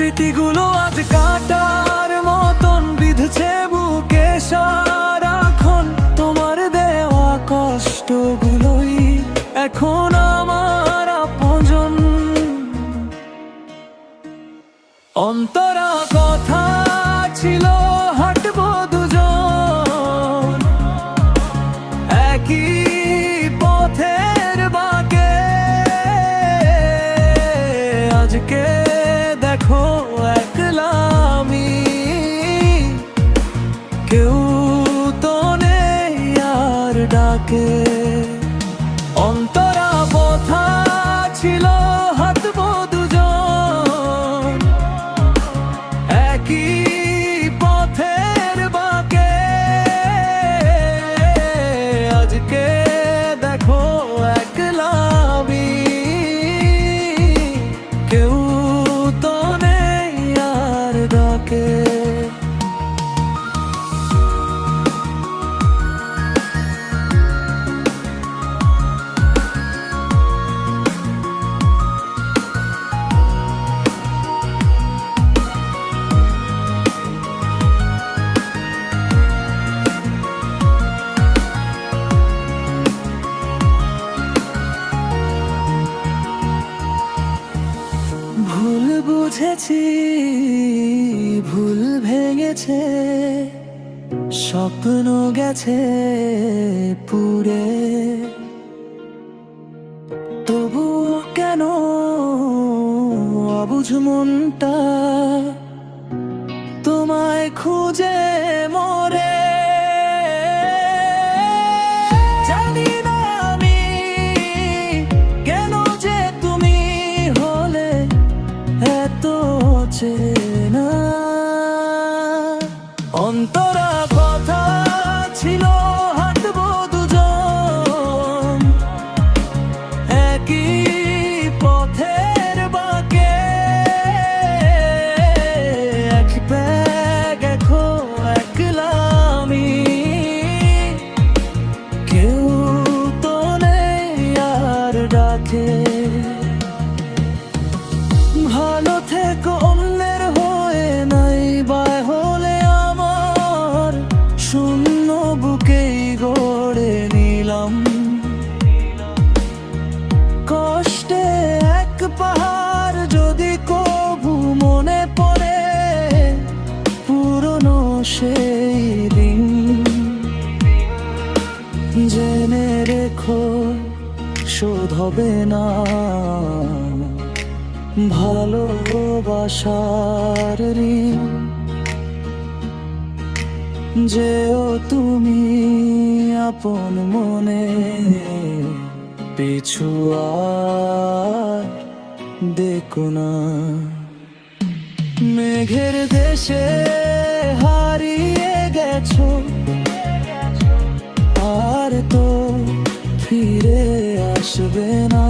স্মৃতিগুলো আজ কাটার মতন বিধছে বুকে সারাক্ষণ। তোমার দেওয়া কষ্টগুলোই এখন আমার আপন অন্তরা ডাকে অন্তরা বোধা ছিল হাত দুজন। একই পথের বাঁকে। আজকে বুঝেছি ভুল ভেঙেছে স্বপ্ন গেছে পুরে তবু কেন অবুঝ মনটা? তোমায় খুঁজে মরে কথা ছিল হাঁটবো দুজন। একই পথের শোধ হবে না। ভালোবাসার ঋণ যেও তুমি আপন মনে পিছু দেখো না। মেঘের দেশে হারিয়ে গেছো, আর তো ফিরে আসবে না